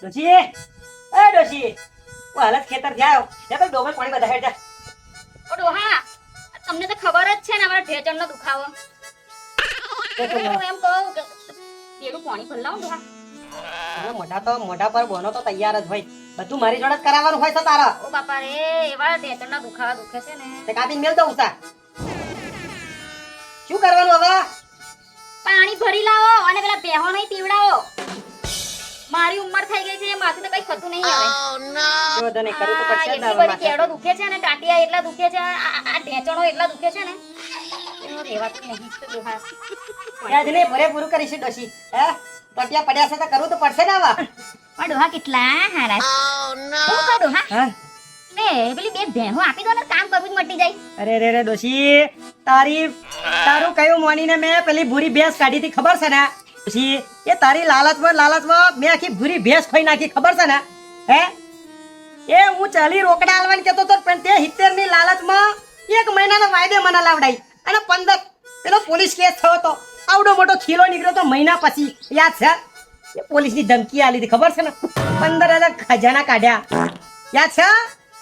ડોશી? એ ડોશી ઓ હાલત ખેતર જાયો લે ભાઈ ડોબર પાણી બધા હેડ જા ઓ ડોહા તમને તો ખબર જ છે ને અમારા ઢેચણનો દુખાવો. એમ કહું કે પેલું પાણી ભરલાવું ડોહા. મોઢા તો મોઢા પર બોનો તો તૈયાર જ હોય. બધું મારી જોડે જ કરાવવાનું હોય તો તારા. ઓ બાપા રે એવા ઢેચણના દુખાવા દુખે છે ને. તે કાપી મેલ દઉં ઉસા શું કરવાનું હવે? પાણી ભરી લાવો અને પેલા બેહો નહીં પીવડાવો. મારી ઉંમર થઈ ગઈ છે માથું તો કઈ થતું નહીં હવે. જો તને કરવું તો પડશે એટલી ને હવે બધી કેડો દુખે છે ને ટાટિયા એટલા દુખે છે આ આ- આ એટલા દુખે છે ને. એનો રહેવાતું નહીં તો ડોહા. યાદ નહીં પૂરેપૂરું કરીશું ડોશી. હે? ટોટિયા પડ્યા છે તો કરવું તો પડશે ને હવે પણ ડોહા કેટલા હારા ડોહા? હા? પેલી બે ભેહો આપી દો ને કામ કરવું જ મટી જાય. અરે રે રે ડોશી તારી તારું કયું મોનીને મેં પેલી ભૂરી ભેંસ કાઢી હતી ખબર છે ને? ડોશી એ તારી લાલચમાં લાલચમાં મેં આખી ભૂરી ભેંસ ખોઈ નાખી ખબર છે ને? હે? એ હું ચાલી રોકડા આલવાનું કેતો હતો પણ તે સિત્તેરની લાલચમાં એક મહિનાનો વાયદે મને લાવડાઈ. અને પંદર પેલો પોલીસ કેસ થયો તો. આવડો મોટો ખીલો નીકળ્યો તો મહિના પછી. યાદ છે? એ પોલીસની ધમકી આલી હતી ખબર છે ને? પંદર હજાર ખજાના કાઢ્યા. યાદ છે?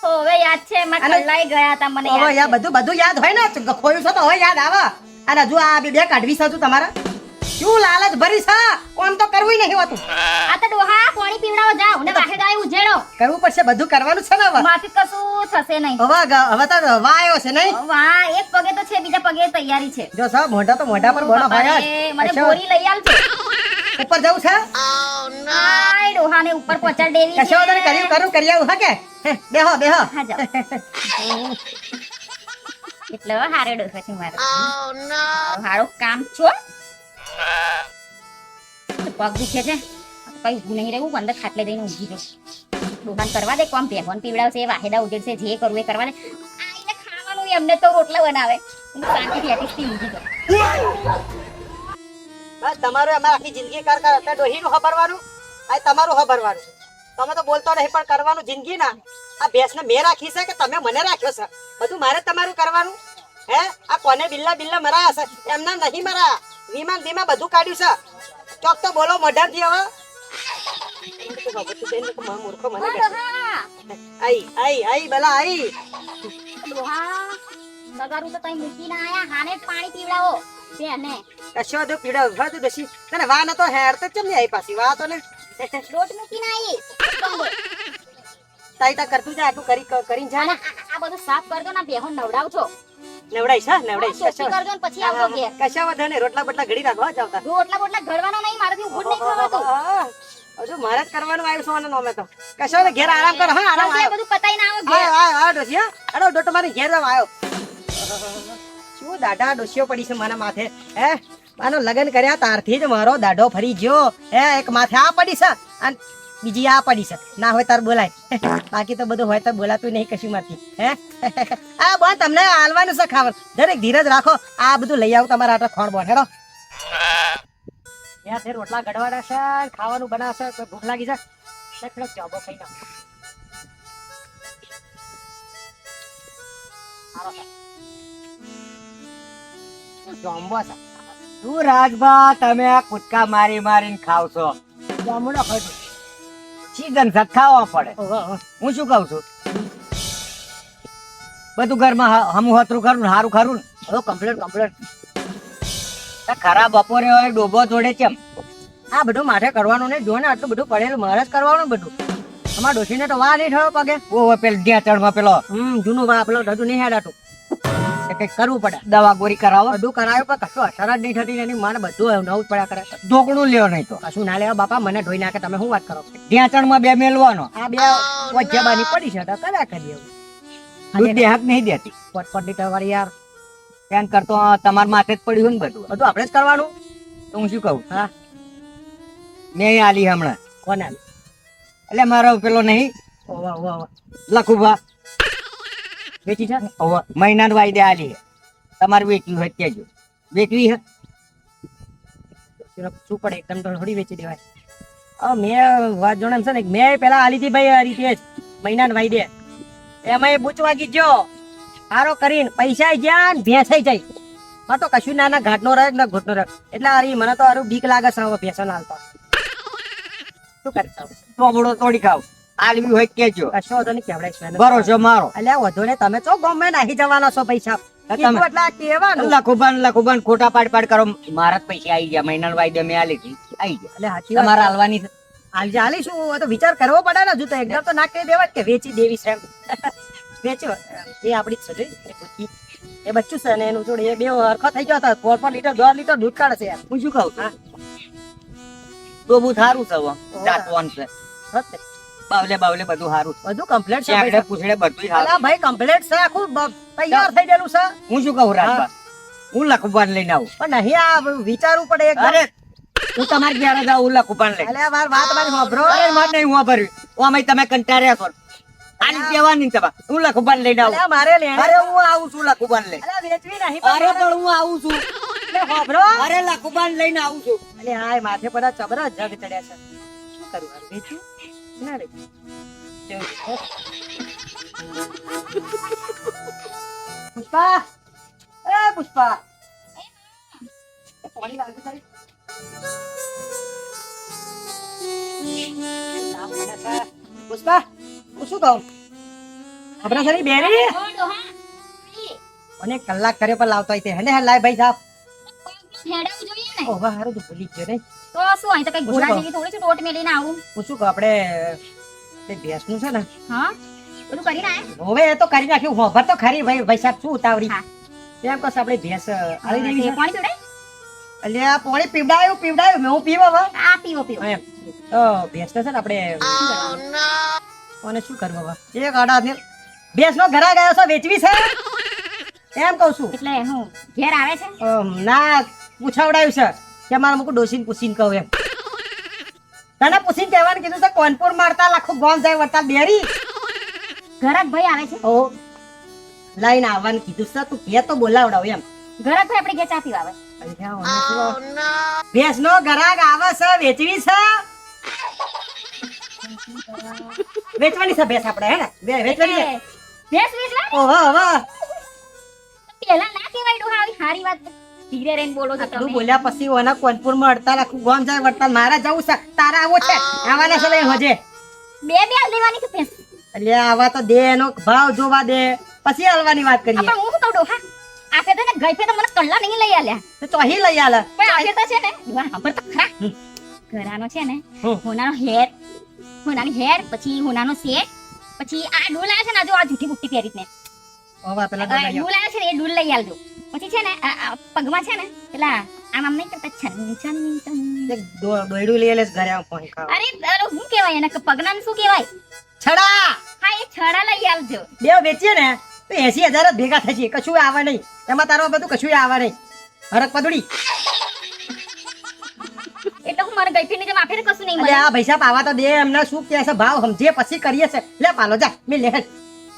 હવે યાદ છે એમાં અને- ગયા હતા મને હવે યાદ બધું બધું યાદ હોય ને? ખોયું છે તો હવે યાદ આવે. અને હજુ આ બે બે કાઢવી છે તમારે? શું લાલચ ભરી છે કોમ તો કરવું નહીં હોતું. આ તો ડોહા પાણી પીવડાવો જાવ ને વાહે ગાય ઉજેડો કરવું પડશે બધું કરવાનું છે ને હવે. માથી કશું થશે નહીં. હવે હવે તો હવા આવ્યો છે નહીં? વાહ એક પગે તો છે બીજા પગે તૈયારી છે. જો સાહેબ મોઢા તો મોઢા પર બોલા ભાયા મને બોરી લઈ આલજો. ઉપર જવું છે? આય ડોહાને ઉપર પહોંચાડ દેવી કશો વાંધો કર્યું કરું કરી આવું હા કે? બેહો બેહો. હા જાવ એટલો હારો ડોહો છે મારો મારો હારો કામ છો? પગ દુખે છે? કઈ ઊભું નહીં રહેવું, અંદર ખાટલે જઈને ઊંઘી રહે દુકાન કરવા દે કોમ, ભેગોન પીવડાવશે, વાહેદા ઉજેડશે જે કરવું એ કરવા દે આઈને ખાવાનું એમને તો રોટલા બનાવે. હું શાંતિથી એટીસથી ઊંઘી જાઉં. તમારું અમારે આખી જિંદગી કર કર, અત્યારે ડોહીનું ખબરવાનું આ તમારું ખબરવાનું તમે તો બોલતો નહીં, પણ કરવાનું જિંદગી ના. આ ભેંસને મેં રાખી છે કે તમે મને રાખ્યો છે? બધું મારે તમારું કરવાનું. હે? આ કોને બિલ્લા બિલ્લા મરાયા છે? એમના નહીં મરાયા. વિમાન બીમા બધું કાઢ્યું છે. ચોક તો બોલો મોઢાથી હવે. મૂર્ખો મને હા, કહે આઈ આઈ આઈ બલા આઈ. સગારું તો તઈ મૂકીને આયા હાને પાણી પીવડાવો બેને કશો દો પીડા ઊભા તું ડસી તને વા નતો હેર તો ચમ આઈ પાછી? વા તો ને. લોટ તાઈ તા કરતું જા આટલું કરી કરીને જા ને. આ બધું સાફ કરજો ને બેહો નવડાવજો. નવડાઈશ હા નવડાઈશ. ચોખ્ખી કરજો ને પછી આવજો કે કશા વધે ને રોટલા બટલા ઘડી રાખો હા જાવતા રોટલા બટલા ઘડવાના નહીં મારાથી ઊભું નહીં થવાતું હજુ મારે જ કરવાનું આવ્યું છું અને અમે તો. કશો ને ઘેર આરામ કરો હા આરામ આવ્યો. બધું પતાઈને આવો ઘેર. હા હા અડો ડોટો મારી ઘેર આવ્યો શું દાઢા ડોસીઓ પડી છે મારા માથે? હે? માનો લગ્ન કર્યા તારથી જ મારો દાઢો ફરી ગયો. હે એક માથે આ પડી છે. અને બીજી આ પડી છે. ના હોય તાર બોલાય. બાકી તો બધું હોય તો બોલાતું નહીં કશું માંથી હે? આ બોન તમને હાલવાનું છે ખાવાનું. દરેક ધીરજ રાખો. આ બધું લઈ આવું તમારા આટલા ખોણ બોન હેડો. ત્યાં રોટલા ગડવાના છે ખાવાનું બનાવશે કોઈ ભૂખ લાગી છે? થોડોક ચોબો ખાઈ નાખો. છે. રાજભા તમે આ કુટકા મારી મારીને ખાવ છો જોમ્બોનો ખાઈ. સીઝન છે ખાવા પડે. હું શું કહું છું? બધું ઘરમાં હમું હતરું ખરું ને હારું ખરું ને? કમ્પ્લેટ કમ્પ્લીટ ખરા બપોરે હોય ડોબો જોડે કેમ? આ બધું માથે કરવાનું નહીં. જો ને આટલું બધું પડેલું મારે જ કરવાનું બધું. અમારા ડોશીને તો વા નહીં થયો પગે. ઓ જ્યાં ચડમાં પેલો. હમ જૂનું વા પેલો રજુ નહીં હેડાતું. એ કંઈક કરવું પડે. દવા ગોરી કરાવો. બધું કરાયું પણ કશું અસર જ નહીં થતી એની મને બધું નવું પડ્યા કરે ઢોકણું લ્યો નહીં તો. કશું ના લેવા બાપા મને ધોઈ નાખે તમે શું વાત કરો ઢેચણમાં બે મેલવાનો. આ બે વજ્જાબાની પડી છે તો કદાચ કરીએ દૂધ દેહાક નહીં દેતી. પટપટી તમારી યાર. એમ કરતો તમારા માથે જ પડ્યું ને બધું. બધું આપણે જ કરવાનું? તો હું શું કહું? હા. મેં આલી હમણાં. કોને એટલે મારો પેલો નહીં? લખુભા. વેચી છે? મહિના નું વાયદે આલી. તમારે વેચવી હોય ત્યાં જો. વેચવી હે? શું પડે? એકદમ તો થોડી વેચી દેવાય. મેં વાત જોડે છે ને, મેં પેલા આલી હતી ભાઈ, આ રીતે મહિના ને વાયદે. એમાં એ બૂચવા ગયો સારો કરીને પૈસા જ્યાં ભેંસાઈ જાય. હા તો કશું ના ના, ઘાટનો રખ, ના, ઘૂંટનો રખ. એટલે હારી, મને તો હારું બીક લાગે છે હવે ભેંસો હાલતા શું કરતા ટોબડો તોડી ખાવ. આલવી હોય તો કેજો. કશો વાંધો નહીં કેવડાય છે ભરોસો મારો. અલ્યા વધો ને તમે તો ગમે નાખી જવાના છો પૈસા. કીધું એટલે આ કહેવાનું. લખુબાન લખુબાન ખોટા પાડ પાડ કરો. મારા જ પૈસા આવી ગયા મહિના વાયદો મેં આલી હતી. આવી ગયા. એટલે તમારે હાલવાની હાલજે હાલીશું. હવે તો વિચાર કરવો પડે ને હજુ તો. એકદમ તો ના કહી દેવા કે વેચી દેવી છે એમ. એ જ છે એ. બચ્ચું છે ને એનું જોડે એ બે હરખો થઈ ગયો હતા. પોર પોર લીટર દોઢ લીટર દૂધ કાઢે છે હું શું કહું છું? ડોબું સારું છે. છે. બાવલે બાવલે બધું સારું બધું કમ્પ્લીટ છે ચાકડે પૂછડે બધું સારું ભાઈ કમ્પ્લીટ છે આખું તૈયાર થઈ ગયેલું છે. હું શું કહું રાજબા હું લખુબાન લઈને આવું. પણ નહીં આ વિચારવું પડે અરે હું તમારે ઘેર જ આવું લખુબાન લઈ અરે માર વાત મારી વાપરો અરે માર નહીં હું ભર્યું. અમે તમે કંટાળ્યા છો. આની કહેવાની તમે હું લખુબાન લઈને આવું. મારે લેણે અરે હું આવું છું લખુબાન લઈ વેચવી નહીં અરે પણ હું આવું છું. અરે લખુબાન લઈને આવું છું. અરે હાય માથે બધા ચબરા જગ ચડ્યા છે. શું કરું વેચ્યું ના રે. પુષ્પા. એ પુષ્પા. એ પાણી લાવજો તારી. પુષ્પા હું શું કહું? ખબર છે બેરી? અને કલાક કર્યો પણ લાવતો હોય તે. હે ને લાય ભાઈ સાહેબ હેડાવું જોઈએ ને. ઓ વાહ હારું તો ભૂલી જ ગયો નહીં. તો શું અહીં તો કઈ ઘોડા જેવી થોડી છે ટોટ મેલીને આવું. પૂછું કે આપણે તે ભેંસનું છે ને હા? બધું કરીને આયા હવે એ તો કરી નાખ્યું હોભર તો ખરી ભાઈ ભાઈ સાહેબ શું ઉતાવળી. એમ કહો આપણે ભેંસ આવી દેવી છે? પાણી પીવડાય? આ પાણી પીવડાયું પીવડાયું મેં હું પીવો હવે? આ પીવો પીવો. એમ. તો ભેંસ છે ને આપણે કોને શું કરવું હવે? એક આડા ને ભેંસ નો ઘરા ગયો છે વેચવી છે? એમ કહું છું? એટલે હું ઘેર આવે છે? ના પૂછાવડાયું છે. કે મારે મૂકું ડોસીને પૂછીને કહું એમ. તને પૂછીને કહેવાનું કીધું છે કોનપુર મારતા લાખો ગોમ જાય વરતા બેરી. ઘર ભાઈ આવે છે? ઓ લાઈન આવવાનું કીધું છે તું કે તો બોલાવડાવ એમ. ઘર ભાઈ આપણે ઘેર ચા પીવા આવે. ભેંસ નો ગરાગ આવે છે વેચવી છે? વેચવાની છે ભેંસ આપણે હે ને? વેચવાની ભેંસ વેચવા? ઓહો હવે. પેલા ના કહેવાય ડોહા આવી સારી વાત. ધીરે રહીને બોલો છો તમે. બોલ્યા પછી ઓના કોનપુરમાં આખું ગોમ જાય વડતાલ. મારા જવું છે. તારા આવો છે. આવાના છે લઈ હોજે. બે બે લેવાની કે ભેંસ. એટલે આવા તો દે એનો ભાવ જોવા દે. પછી હાલવાની વાત આ કરીએ. પણ હું કહું ડોહા? આ તો ને ગઈ ફેર તો મને કલ્લા નહીં લઈ આલ્યા. તો ચોહી લઈ આલે. પણ આ તો છે ને ડોહા સાંભળ તો ખરા. ઘરાનો છે ને હોનાનો હેર હોનાની હેર પછી હોનાનો સેટ પછી આ ડૂલ આવે છે ને જો આ જૂઠી બુટ્ટી પહેરી ને ઓવા પેલા ડૂલ આવે છે ને એ ડૂલ લઈ આવજો પછી છે ને પગમાં છે ને પેલા આમ આમ નહીં કરતા છન છન દોયડું લઈ લેસ ઘરે ફોન ખાવા અરે અરે કહેવાય એને પગના શું કહેવાય? છડા! હા એ છડા લઈ આવજો. બે વેચીએ ને તો એસી હજાર જ ભેગા થશે કશું આવે નહીં. એમાં તારો બધું કશું આવે નહીં. હરક પદડી. એટલે હું મારા ગઈફ્રેન્ડની જેમ આફેર કશું નહીં મળે. આ પૈસા પાવા તો દે એમને શું કહે છે ભાવ સમજે પછી કરીએ છે. લે પાલો જા મે લે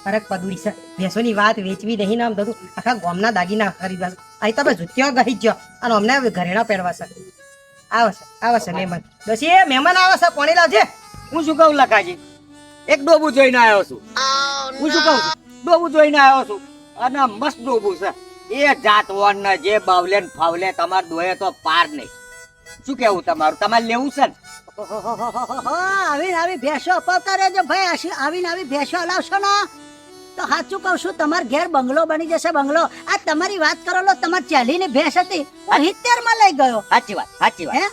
હરક પદુડી છે ભેંસોની વાત વેચવી નહીં ને આમ બધું આખા ગોમના દાગીના ખરીદવા અહીં તમે જુત્યો ગહી ગયો અને અમને ઘરેણા પહેરવા છે આવશે આવશે મહેમાન દોશી એ મહેમાન આવે છે પાણી લાવજે હું શું કહું લખાજી એક ડોબું જોઈને આવ્યો છું હું શું કહું ડોબું જોઈને આવ્યો છું અને મસ્ત ડોબું છે એ જાતવાન ને જે બાવલે ને ફાવલે તમાર દોયે તો પાર નહીં શું કેવું તમારું તમારે લેવું છે ને આવીને આવી ભેંસો અપાવતા રહેજો ભાઈ આવીને આવી ભેંસો હલાવશો ને તો સાચું કહું છું તમાર ઘેર બંગલો બની જશે બંગલો. આ તમારી વાત કરો લો તમારી ચાલીની ભેંસ હતી હું હિત્તેરમાં લઈ ગયો. સાચી વાત સાચી વાત.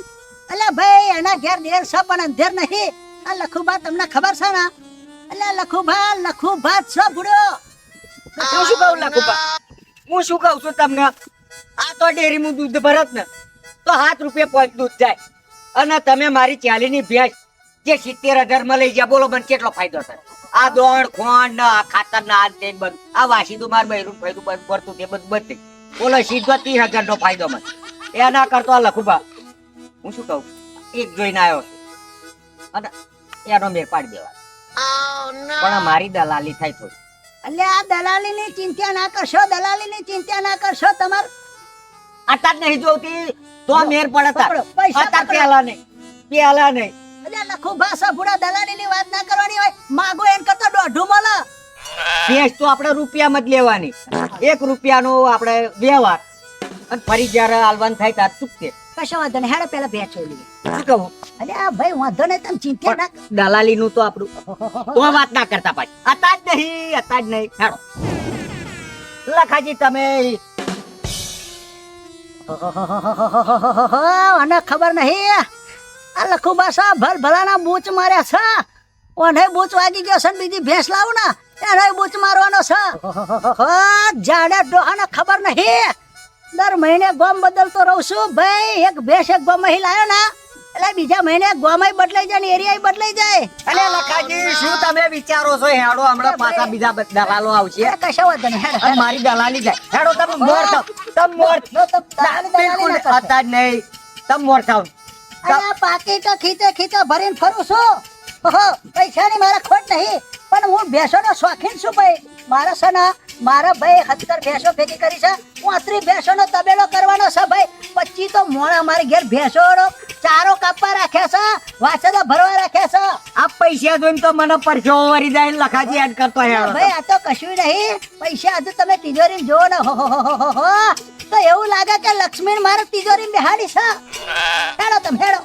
એટલે ભાઈ એના ઘેર દેર છે પણ અંધેર નહીં. આ લખુભા તમને ખબર છે ને? એટલે લખુભા લખુભા છે ભૂડો. હું શું કહું લખુભા? હું શું કહું છું તમને? આ તો ડેરી ડેરીનું દૂધ ભરત ને. તો સાત રૂપિયા પોઈન્ટ દૂધ જાય. અને તમે મારી ચાલીની ભેંસ જે સિત્તેર હજારમાં લઈ ગયા બોલો મને કેટલો ફાયદો થાય? આ દોડ ખોંડ આ ખાતર ના તે બધું. આ વાસીદું માર બૈરું ફાયદું બધું ભરતું તે બધું બધું. બોલો સીધો ત્રીસ હજાર નો ફાયદો મને. એના કરતો આ લખુભા. હું શું કહું? એક જોઈને આવ્યો છું. અને એનો મેર પાડી દેવા પણ મારી દલાલી થાય થોડી. એટલે આ દલાલીની ચિંતા ના કરશો દલાલી ની ચિંતા ના કરશો તમાર. આટા જ નહીં જોતી તો મેર પડતા પૈસા. પેલા નહીં પેલા નહીં. એટલે લખુભા છે ભૂડા દલાલીની વાત ના કરવાની હોય માગો એન કરતા દોઢું મળે ભેંસ તો આપણે રૂપિયામાં જ લેવાની એક રૂપિયાનો આપણે વ્યવહાર અને ફરી જ્યારે હાલવાનું થાય ત્યારે ચૂકતે કશો વાંધો નહીં હેડો પેલા ભેંસ જોઈ શું કહું અરે આ ભાઈ વાંધો નહીં તમે ચિંતા ના દલાલી નું તો આપણું ઓ વાત ના કરતા પાછી હતા જ નહીં હતા જ નહીં હેડો લખાજી તમે અને ખબર નહીં આ લખુબા બાસા ભલ ભલાના બૂચ માર્યા છે. ઓને બૂચ વાગી ગયો છે બીજી ભેંસ લાવું ને એને બૂચ મારવાનો છે. જાડે ડોહાને ખબર નહીં. દર મહિને ગોમ બદલતો રહું છું. ભાઈ એક ભેંસ એક ગોમ અહીં લાયો ને એટલે બીજા મહિને ગોમાય બદલાઈ જાય ને એરિયા બદલાઈ જાય. અરે લખાજી શું તમે વિચારો છો? હેડો હમણાં પાછા બીજા દલાલો આવશે. કશો વાંધો નહીં હેડો, મારી દલાલી જાય હેડો તમે મોર થાવ. તમે મોર દલાલી બિલકુલ હતા જ નહીં. તમે મોર થાવ. અરે પાકીટ ખીચે ખીચે ભરીને ફરું છું. ઓહો પૈસાની મારા ખોટ નહીં પણ હું ભેંસોનો શોખીન છું ભાઈ. મારા છે ને મારા ભાઈ હત્તર ભેંસો ભેગી કરી છે. હું અત્રી ભેંસોનો તબેલો કરવાનો છે ભાઈ. પચી તો મોણા મારી ઘેર ભેંસોનો ચારો કાપવા રાખ્યા છે વાછડા ભરવા રાખ્યા છે. આ પૈસા જોઈને તો મને પરસો વરી જાય લખાજી એડ કરતો હે. ભાઈ આ તો કશું નહીં. પૈસા હજુ તમે તિજોરી જોવો ને. હો હો હો હો. તો એવું લાગે કે લક્ષ્મી મારે તિજોરી બેહાડી છે. હેડો તમે હેડો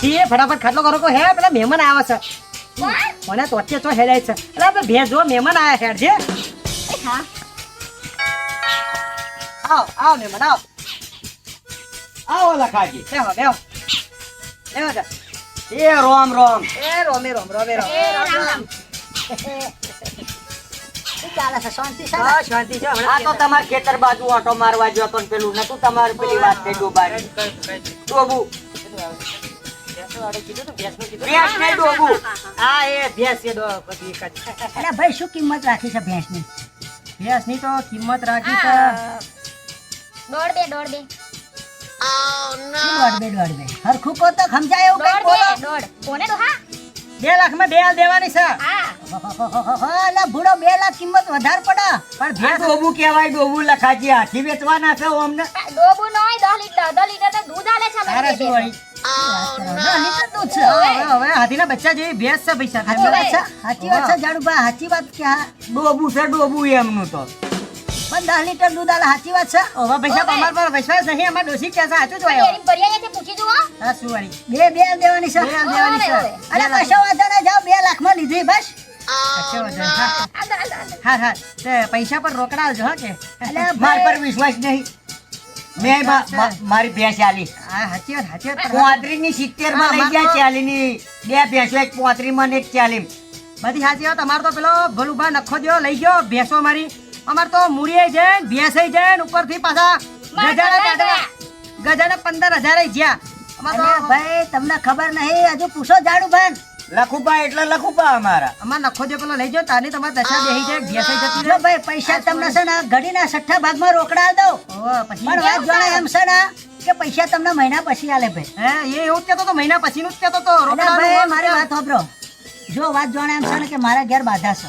છીએ ફટાફટ ખાટલો કરો કો હે પેલા મહેમાન આવે છે. મને તો અત્યારે તો હેડાય છે. એટલે આપણે ભેજો મહેમાન આયા હેડ છે. આવ હા. આવો આવો મહેમાન આવ. આવો લખાજી બેહો બેહો. બેહો જા. એ રોમ રોમ. એ રોમે રોમ રોમે રોમ. એ રામ. ચાલે છે? શાંતિ છે ને? શાંતિ છે. આ તો તમારા ખેતર બાજુ ઓટો મારવા ગયો તો પેલું. નતું તમારે પેલી વાત થઈ ડોબાની? ડોબુ. ભેંસ નહીં ડોબુ. હા એ ભેંસ છે દો બધી એક જ. અરે ભાઈ શું કિંમત રાખી છે ભેંસની? ભેંસની તો કિંમત રાખી છે. દોડ બે દોડ બે શું બે દોઢ બે હરખું કહો તો સમજાય એવું દોડ બે દોડ. કોને દો હા? બે લાખમાં બે હાલ દેવાની છે. હા અલા ભૂડો બે લાખ કિંમત વધારે પડે. પણ ભેંસ ડોબુ કહેવાય ડોબુ લખાજી હાથી વેચવાના છે અમને? ડોબુ નોય દસ લીટર દસ લીટર તો દૂધ આલે છે તારે શું બેટી. વળી દસ લીટર દૂધ છે. હવે. હવે હાથીના બચ્ચા જેવી ભેંસ છે પૈસા. સાચી વાત. છે સાચી વાત છે જાડુભા સાચી વાત કે હા ડોબુ છે ડોબુ એમનું તો. પણ દસ લીટર દૂધ આલે છે. હવે પૈસા હવે. તમારા પર વિશ્વાસ નહીં અમાર ડોસી કે છે હોય. બે લાખ. માં લીધી બસ. હા. હા તે પૈસા પર રોકડા હા કે? માર પર વિશ્વાસ નહીં. મેં મારી ભેંસ આલી. પોત્રી ની સિત્તેરમાં લઈ ગયા ચાલી ની બે ભેંસો એક પોત્રી માં એક ચાલી. બધી વાત. અમાર તો પેલો ભલુભા નખો દો લઈ ગયો ભેંસો મારી. અમાર તો મૂડીએ જઈને ભેંસે જઈને ઉપરથી પાછા ગજાના કાઢવા ગજાના પંદર હજાર ગયા. અમારે ભાઈ તમને ખબર નહીં હજુ પૂછો જાડુભાઈ લખુપા એટલે લખુપા અમારા. અમાર નખો જે પેલો લઈ જાઓ તાની તમારે દશા દેહી છે ભેંસે જતી જો રહે ભાઈ પૈસા તમને છે ને ઘડીના છઠ્ઠા ભાગમાં રોકડા પછી પણ વાત જાણે એમ છે ને કે પૈસા તમને મહિના પછી આલે ભાઈ. હે એ એવું જ કહેતો તો મહિના પછીનું જ કહેતો તો રોકડા ભાઈ મારી વાત સાંભળો. જો વાત જાણે એમ છે ને કે મારા ઘેર બાધા છે.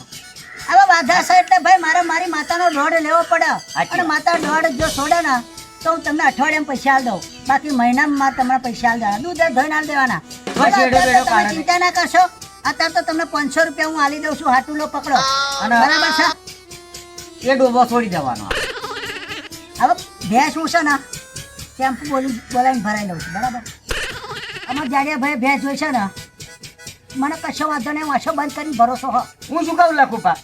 હવે બાધા છે એટલે ભાઈ મારે મારી માતાનો દોડ લેવો પડે. અને માતા દોડ જો છોડે ને તો હું તમને અઠવાડિયામાં પૈસા આલ દઉં. બાકી મહિનામાં તમારા તમને પૈસા આલ દેવાના. દૂધ ધોઈને આલ દેવાના. તમે. ચિંતા ના કરશો. અત્યારે તો તમને પાંચસો રૂપિયા હું આલી દઉં છું હાટુલો પકડો. અને- બરાબર છે? એ ડોબો છોડી દેવાનો. હવે ભેંસ હું છે ને કેમ બોલી બોલાવીને ભરાઈ લઉં છું બરાબર? અમારા જાડિયા ભાઈ ભેંસ હોય છે ને મને કશો વાંધો નહીં વાંચો બંધ કરીને ભરોસો હો. હું શું કહું લખુપા?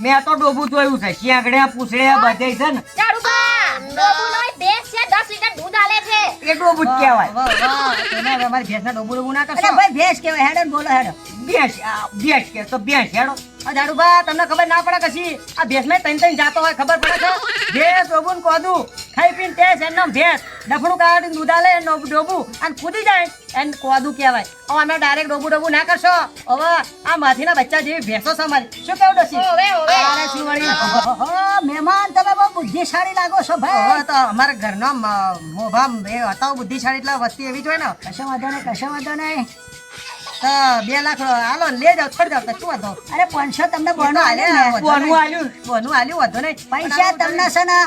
મેં તો ડોબું જોયું છે શિયાગડ્યા પૂછડ્યા બધે છે ને. ડોબું ડોબુ ભેંસ છે દસ લીટર દૂધ આલે છે. એ ડોબું કહેવાય. વાહ, વાહ, તમે હવે અમારી ભેંસના ડોબું ડોબું ના કરશો? ભાઈ ભેંસ કહેવાય. હેડો બોલો હેડો. ભેંસ આ ભેંસ કે તો ભેંસ હેડો. આ જાડુભા તમને ખબર ના પડે કશી? આ ભેંસમાં ત્રણ ત્રણ જાતો હોય ખબર પડે છે? ભેંસ ડોબું કોદું. ખાઈ પીને તેજ એનું ભેંસ. ડફણું કાઢી દૂધા લે ડોબું અને કૂદી જાય. એને કોદું કહેવાય. હવે અમે ડાયરેક્ટ ડોબું ડોબું ના કરશો. હવે આ માથીના બચ્ચા જેવી ભેંસો છો અમારી શું કેવું ડોસી ઓવે, ઓવે. અરે શું વળી. મહેમાન તમે બહુ બુદ્ધિશાળી લાગો છો ભાઈ. હવે તો અમારા ઘરનો મોભા એ હતા બુદ્ધિશાળી એટલે વસ્તી એવી જ હોય ને. કશો વાંધો નહીં કશો વાંધો નહીં. બે લાખ હાલો લે જાવ છોડી જાવ તો શું વાંધો? અરે પાંચસો તમને બોનો બોનું આલે આલ્યા, બોનું આલ્યું. બોનું આલ્યું. વાંધો નહીં. પૈસા તમને છે ને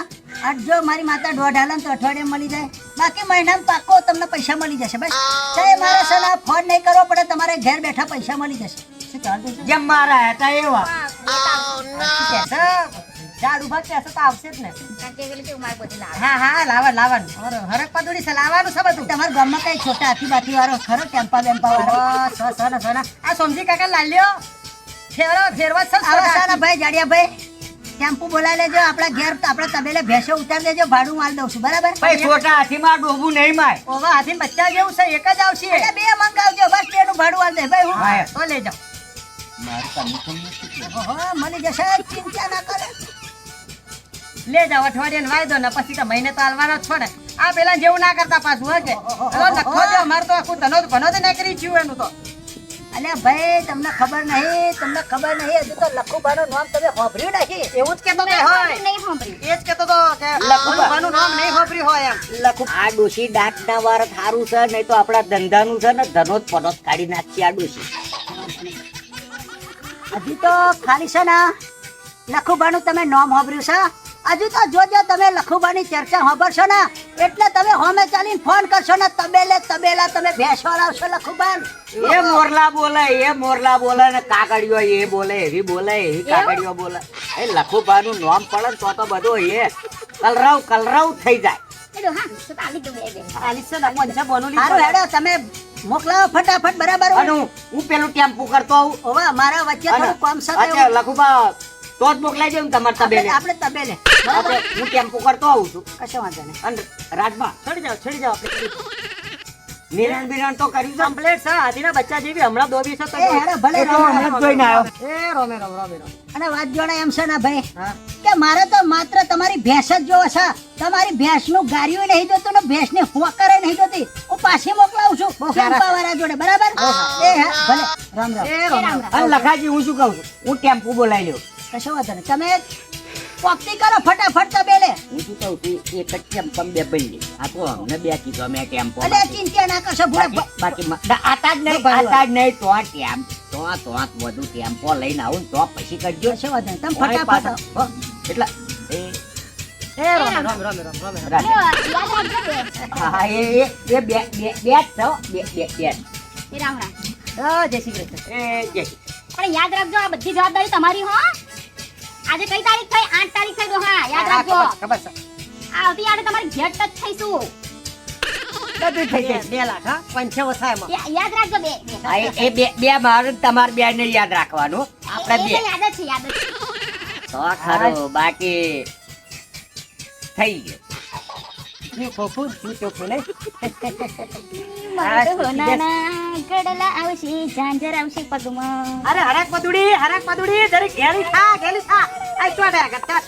આજ જો મારી માતા દોઢ હાલે ને તો અઠવાડિયે મળી જાય. બાકી મહિનામાં પાકો તમને પૈસા મળી જશે બસ. ચાહે મારે છે ને ફોન નહીં કરવો પડે તમારે ઘેર બેઠા પૈસા મળી જશે. જેમ મારા હતા એવા. કે ઊભા કહેશો તો આવશે જ ને. કારણ કે પેલું કેવું મારે બધું લાવે. હા હા લાવવાનું લાવવાનું હર- હરક પદુડી છે લાવવાનું છે બધું. તમારા ગામમાં કઈ છોટા હાથી બાથી વાળો ખરો ટેમ્પા બેમ્પા વાળો? સ- સના સના આ સોમજી કાકા લાલ્યો? ફેરો ફેરવા છે સારા ભાઈ જાડિયા ભાઈ ટેમ્પુ બોલાવી લેજો આપણા ઘેર આપણા તબેલે ભેંસો ઉતારી દેજો ભાડું માલ દઉં છું બરાબર? ભાઈ છોટા હાથીમાં ડોબું નહીં માય. ઓવા હાથી બચ્ચા જેવું છે એક જ આવશે. એટલે બે મંગાવજો બસ બેનું ભાડું આલ દે. ભાઈ હું તો લઈ જાઓ ઓહો, મળી જશે ચિંતા ના કરે. લે જાઓ અઠવાડિયાનો વાયદો ને પછી તો મહિને તો હાલવાનો જ આ પેલા જેવું ના કરતા પાછું હે લખો પેલો નખો તો આખું ધનો ભનો જ કરી ગયું એનું તો. અલે ભાઈ તમને ખબર નહીં તમને ખબર નહીં હજુ તો લખુભાનું નામ તમે હોભર્યું નહીં એવું જ કેતો કે હોય. નહીં હોભર્યું. એ જ કેતો તો કે લખવાનું નામ નહીં હોભર્યું હોય એમ. લખું આ ડોશી દાંત ના વાર થારું છે નહીં તો આપણા ધંધાનું છે ને ધનોજ જ કાઢી નાખશે આ ડોશી. હજી તો ખાલી છે ને લખુભાનું તમે નામ હોભર્યું છે? હજુ તો જોજો તમે લખુબાની ચર્ચા સાંભળશો ને એટલે તમે હોમે ચાલીને ફોન કરશો ને તબેલે તબેલા તમે ભેંસવા આવશો લખુબાન. એ મોરલા બોલે એ મોરલા બોલે ને કાગડિયો એ બોલે એવી બોલે એવી કાગડિયો બોલે. એ લખુબાનું નામ પડે તો તો બધો એ કલરવ કલરવ થઈ જાય. તમે મોકલાવો ફટાફટ બરાબર હું પેલું ટેમ્પુ કરતો આવું. હવે મારા વચ્ચે લખુબા કામ તો જ મોકલાઈ ને તમારે તબેલે. આપણે તબેલે. આપણે હું ટેમ્પુ કરતો આવું છું. કશો વાંધો નહીં. અને રાજમાં છડી જાઓ છડી જાઓ આપણે નિરણ બિરણ તો કર્યું કમ્પ્લેટ છે. હાથીના બચ્ચા જેવી હમણાં દોબી છે તો ભલે રામ હમણાં જોઈને આવ્યો. એ રોમે રોમ રોમે રોમ. અને વાત જોડે એમ છે ને ભાઈ કે મારે તો માત્ર તમારી ભેંસ જ જોવે છે. તમારી ભેંસનું ગાર્યું નહીં જોતું ને ભેંસની ફોકરે નહીં જોતી. હું પાછી મોકલાવું છું. કેમ્પા વાળા જોડે? બરાબર? એ હા ભલે. રામ રામ. એ રોમ લખાજી. હું શું કહું છું? હું ટેમ્પુ બોલાવી લઉં. કશો વાંધો નહીં તમે પોકતી કરો ફટાફટ તબેલે હું શું કહું તું એક જ ટેમ્પો બે બની આ તો અમને બે કીધું અમે પો અરે ચિંતા ના કરશો ભૂલે બાકી મ- આતા જ નહીં આતા જ નહીં તો કેમ? તો તો વધુ ટેમ્પો લઈને આવું તો પછી કરજો. કશો વાંધો નહીં તમે ફટાફટ એટલે એ બે જય શ્રી કૃષ્ણ. પણ યાદ રાખજો આ બધી જવાબદારી તમારી હો. આજે કઈ તારીખ થઈ? આઠ તારીખ થઈ હા યાદ રાખજો. ખબર છે, આવતી આડે તમારી ઘેટ જ થઈશું. બધું થઈ જાય બે લાખ હા? પંચાવન થાય યાદ રાખજો બે એ- એ બે બે મારું તમારે બે ને યાદ રાખવાનું. આપણે બે. યાદ જ છે યાદ જ છે. તો ખરું બાકી થઈ ગયું. શું ખોખું શું ચોખ્ખું નહીં હા, ગડલા આવશે ઝાંઝર આવશે પગમાં. અરે હરક પદુડી હરક પદુડી જરી ઘેરી થા ઘેરી થા. આઈ તો ડે ગત્તા.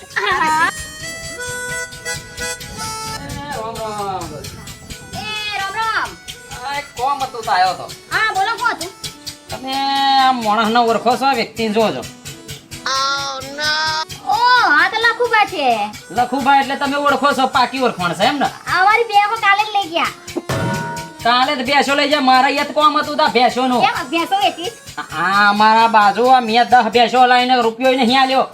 એ રામ રામ. કોમ હતું તો આવ્યો તો. હા બોલો કોણ હતું? તમે આ માણસને ઓળખો છો વ્યક્તિ જોજો લખુબા છે. લખુભાઈ એટલે તમે ઓળખો છો પાકી ઓળખાણ છે એમ ને? અમારી બેહો કાલે જ લઈ ગયા. કાલે જ ભેંસો લઈ જાય મારા યાદ કોમ હતું તા ભેંસોનું? કેમ? ભેંસો વેચીશ આ મારા બાજુ આ મેં દસ ભેંસો લાવીને રૂપિયો નહીં આલ્યો.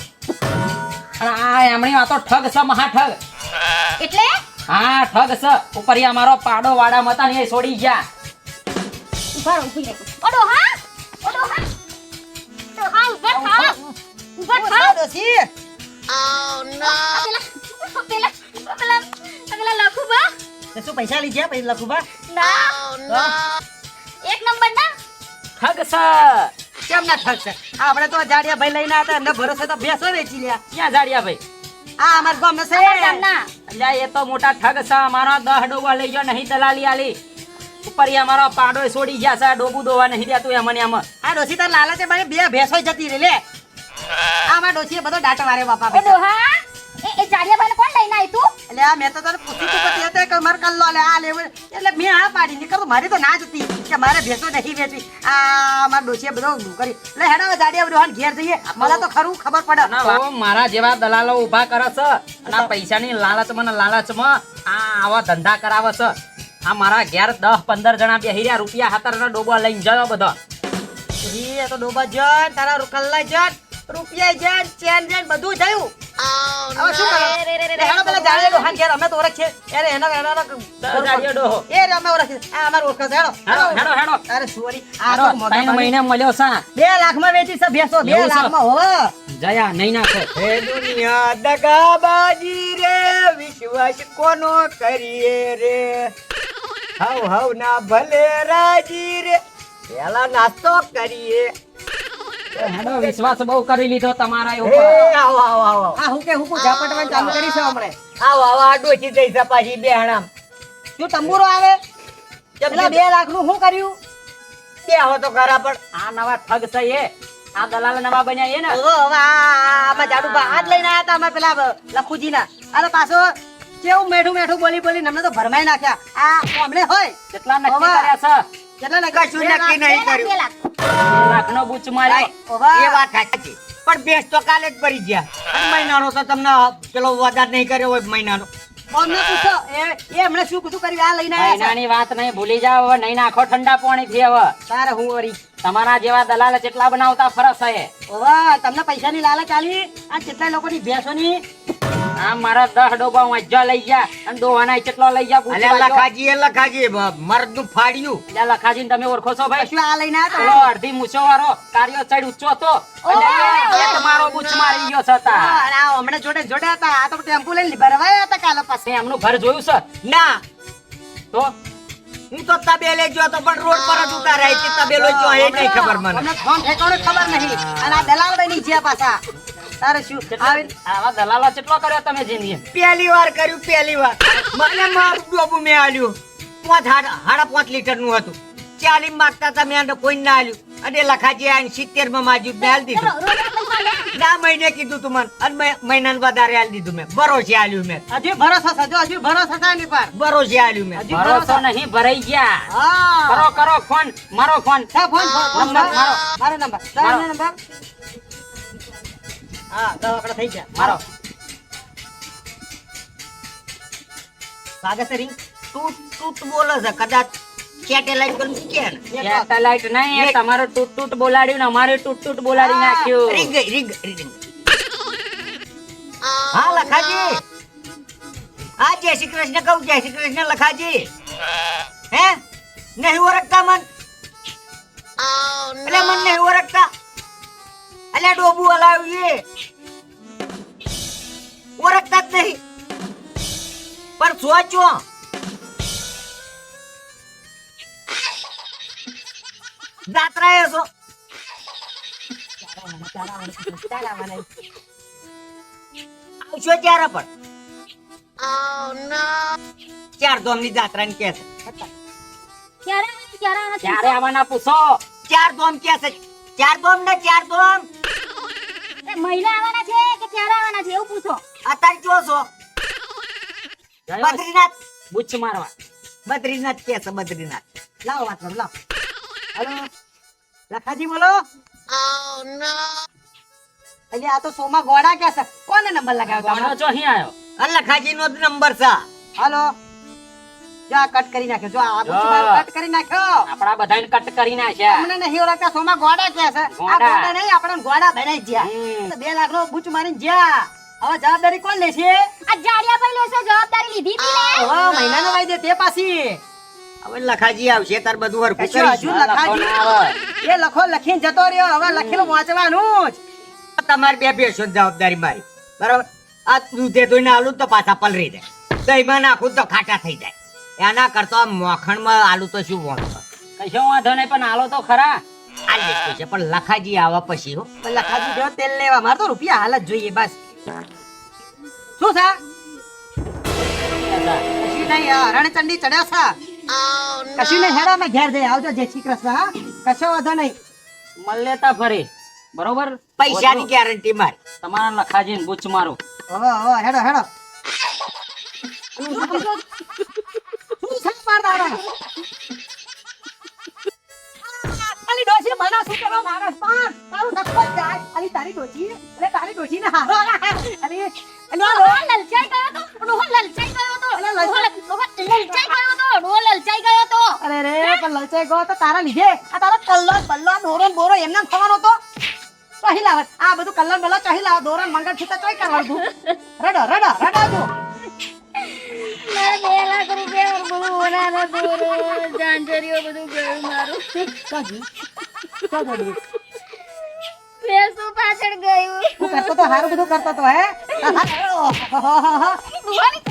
અને આ એમણી આ તો ઠગ છે મહા ઠગ એટલે? હા ઠગ છે. ઉપર ઈ અમારો પાડો વાડા મતા ને છોડી ગયા. ઊભા ઊભી રહે. ઓડો હા? ઓડો હા? તો હા ઊભા થા ઊભા થા ડોસી આ પેલા પેલા પેલા પેલા લખુબા તે શું પૈસા લઈ ગયા પૈસા લખું બા એક નંબર ના? ઠગ છે. કેમ ના આપણે તો જાડિયા ભાઈ લઈને હતા. એમને ભરોસે તો ભેંસો વેચી લ્યા. ક્યાં જાડિયા ભાઈ? આ અમાર ગામ છે. અલ્યા એ તો મોટા ઠગ છે. અમારો દહ ડોબા લઈ ગયો નહીં દલાલી આલી. ઉપર અમારો પાડો છોડી ગયા છે. ડોબુ દોવા નહીં દેતું એમને એમ આ ડોસી તાર લાલચે મને બે ભેંસો જતી રે લે. આ માર ડોસીએ બધો ડાટો વારે બાપા ઓડો હા એ એ જાડિયાભાઈને કોણ લઈને આવી તું? એટલે આ મેં તો તને પૂછી તું પછી હતા કે મારે કલ્લો લે આ લેવું એટલે મેં હા પાડી નીકળ મારી તો ના જ હતી કે મારે ભેસો નહીં વેચવી. આ મારા ડોસીએ બધો કરી એટલે હેડા હવે જાડિયા બધું ઘેર જઈએ. મને તો ખરું ખબર પડે. ના મારા જેવા દલાલો ઊભા કરે છે અને આ પૈસાની લાલચમાં ને લાલચમાં આ આવા ધંધા કરાવે છે. આ મારા ઘેર દસ પંદર જણા બે રહ્યા રૂપિયા હાથર ડોબા લઈને જયો બધો. એ તો ડોબા જ તારા કલ્લા જન. રૂપિયા જાય ચેન જન બધું થયું. હવે શું કરો એનો પેલા જાડિયા ડોહાન ઘેર અમે તો ઓળખીએ. અરે એનો એનો જાડિયો ડોહો. એ રે અમે ઓળખીએ. આ અમાર ઓળખે છે હેડો. હેડો હેડો. અરે સોરી. આ તો મોઢા મહિને મળ્યો છે. બે લાખમાં વેચી છે ભેસો. બે લાખમાં લાખમાં હો જયા નહીં નાખે હે દુનિયા દગાબાજી રે. વિશ્વાસ કોનો કરીએ રે? હાઉ હાઉ ના ભલે રાજી રે. પેલા નાસ્તો કરીએ. હેડો વિશ્વાસ બહુ કરી લીધો તમારા ઉપર. આવો આવો આવો. આ હું કે હું કો ઝાપટવાનું ચાલુ કરી છે હમણે? આવો આવો આ ડોચી જઈ છે પાછી બેહણામ શું તંબુરો આવે? પેલા બે લાખનું શું કર્યું? બે હો તો ખરા પણ આ નવા ઠગ છે એ. આ દલાલ નવા બન્યા એ ને. ઓ હવે આ આમાં જાડુ બા હાથ લઈને આયા તા અમે પેલા લખુજી ના અને પાછો કેવું મેઠું મેઠું બોલી બોલી અમને તો ભરમાઈ નાખ્યા. આ હમણે હોય. કેટલા નક્કી કર્યા છે. કેટલા નક્કી નહીં કર્યું. લાખનો બૂચ માર્યો. એ વાત સાચી. પણ બેસ તો કાલે જ પડી ગયા. મહિનાનો તો તમને પેલો વધાર નહીં કર્યો હોય મહિનાનો. અમને પૂછો એ એ હમણે શું શું કરી આ લઈને મહિનાની વાત નહીં ભૂલી જાવ હવે નહીં નાખો ઠંડા પાણી થી હવે. તારે હું વળી? તમારા જેવા દલાલ કેટલા બનાવતા ફરસ છે ઓવા તમને પૈસાની લાલચ આલી? આ કેટલા લોકોની ભેંસોની આ મારા દસ ડોબા વાંચવા લઈ ગયા અને દોવાના કેટલો લઈ ગયા અલ્યા પૂછવા લખાજી એ લખાજી મરદનું ફાડ્યું. લ્યા લખાજી તમે ઓળખો છો ભાઈ? શું આ લઈને આવ્યો અડધી મૂછો વાળો કાર્યો ચડ ઊંચો હતો. તમારો એક મારો ગયો છતાં આ હમણાં જોડે જોડે હતા. આ તો ટેમ્પો લઈને ભરવાયા હતા કાલે પાસે એમનું ઘર જોયું છે? ના. તો? હું તો તબેલે ગયો તો પણ રોડ પર જ ઉતારાય છે તબેલો જો એ નહીં ખબર મને. ફોન ઠેકાણું ખબર નહીં. અને આ દલાલ બની ગયા પાછા. તારે શું? આવા દલાલો કેટલો કર્યો તમે જિંદગી પહેલી વાર કર્યું પહેલી વાર. મને મારું ડોબું મેં આલ્યું પાંચ હાડા હાડા પાંચ લીટરનું હતું. ચાલી માગતા હતા મેં કોઈ ના આલ્યું. અને લખાજી આઈને સિત્તેરમાં માજ્યું મેં આલી દીધું. ના મહિને કીધું તું મને. અને મેં મહિનાને વધારે આલી દીધું મેં. ભરોસે આલ્યું મેં. હજુ ભરોસો થતો હજુ ભરોસો થાયની પર. ભરોસે આલ્યું મેં. હજુ ભરોસો નહીં ભરાઈ ગયા. હા. કરો કરો ફોન. મારો phone. Phone phone phone. Number મારો. મારો નંબર. મારો. નંબર? હા દસ થઈ ગયા. મારો. વાગે છે ring? તું તું તું બોલે છે. કદાચ સેટેલાઇટ કરું કે સેટેલાઇટ નહીં એ તમારું તૂટ તૂટ બોલાડ્યું ને અમારે તૂટ તૂટ બોલાડી નાખ્યું. રીંગ ગઈ, રીંગ. ગઈ, હા લખાજી. આ જય શ્રી કૃષ્ણ કહું જય શ્રી કૃષ્ણ લખાજી. હે? નહીં ઓળખતા મન? એટલે મન નહીં ઓળખતા? એટલે ડોબુ હલાવ્યું ઓળખતા જ નહીં. પણ સોચો. દાતરા એ છો આવશો ત્યારે પણ? ચાર કે છે. કેસે આવવાના? ક્યારે આવવાના? પૂછો? ચાર ધોમ કે છે. ચાર ધોમ ને ચાર ધોમ. એ મહિના આવવાના છે કે ક્યારે આવવાના છે? એવું પૂછો. અત્યારે જો છો. બદ્રીનાથ. બુચ્છ મારવા. બદ્રીનાથ કે છે બદ્રીનાથ. લાવો વાત કરો લાવો. હેલો? લખાજી બોલો. એટલે આ તો સોમા ગોડા કે છે? કોને નંબર લગાવ્યો તમે છો અહીં આવ્યો. અલ્લાખાજી નો જ નંબર છે. હાલો? જો આ કટ કરી નાખ્યો. જો આ કટ કરી નાખ્યો. આપણા બધાને કટ કરી નાખ્યા. તમને નહીં ઓલા ત્યાં સોમાં ગોડા કે છે. આ ગોડા. નહીં આપણને ગોડા બનાવી ગયા. બે લાખ નો બૂચ મારીને જ્યાં. હવે જવાબદારી કોણ લેશે? આ જાડિયા ભાઈ લેશે જવાબદારી લીધી હતી ને. નો મહિનાનો વાયદે તે પાછી. હવે લખાજી આવશે તાર બધું હરખું કરી હજુ લખાજી. એ લખો લખીને જતો રહ્યો. હવે લખેલું વાંચવાનું જ. તમારી બે ભેંસો જવાબદારી મારી. બરાબર? આ દૂધે ધોઈને આલુ તો પાછા પલરી જાય દહીંમાં નાખું તો ખાટા થઈ જાય. એના કરતા મોખણમાં આલુ તો શું વાંધો? કશો વાંધો નહીં પણ આલો તો ખરા. છે પણ લખાજી આવા પછી હો. પણ લખાજી જો તેલ લેવા મારે તો રૂપિયા હાલ જ જોઈએ બસ. શું છે કશું નહીં રણચંડી ચડ્યા છે કશું નહીં હેડા મેં ઘેર જઈ આવજો જય શ્રી કૃષ્ણ હા. કશો વાંધો નહીં. મળેતા ફરી. બરોબર? પૈસાની ગેરંટી મારી. તમારા લખાજીને બુચ મારો. હવે હવે હેડો હેડો. છે અલી ડોશી મને શું કરો મારે પણ તારું નખો જાય. અલી તારી ડોશી અલે તારી ડોશી ને હારો અલી અલી લલચાઈ ગયો તો ડોહો લલચાઈ ગયો તો અલા, ડોહો લ- ડોહો લલચાઈ ગયો તો ડોહો લલચાઈ ગયો તો અરે રે પણ લલચાઈ ગયો તો તારા લીધે. આ તારો કલ્લો બલ્લો ધોરો બોરો એમને એમ થવાનો તો ચોહી લાવત. આ બધું કલ્લો બલ્લો કહી લાવ ધોરણ મંગળ છે તો ચોહી કરવાનું. રડો રડો રડો તું મારા બે લાખ રૂપિયા બધું ઓનાના દોરો ઝાંઝરીઓ બધું ગયું મારું ચોજી પાછળ ગયું. હું કરતો તો હારું બધું કરતો તો હે?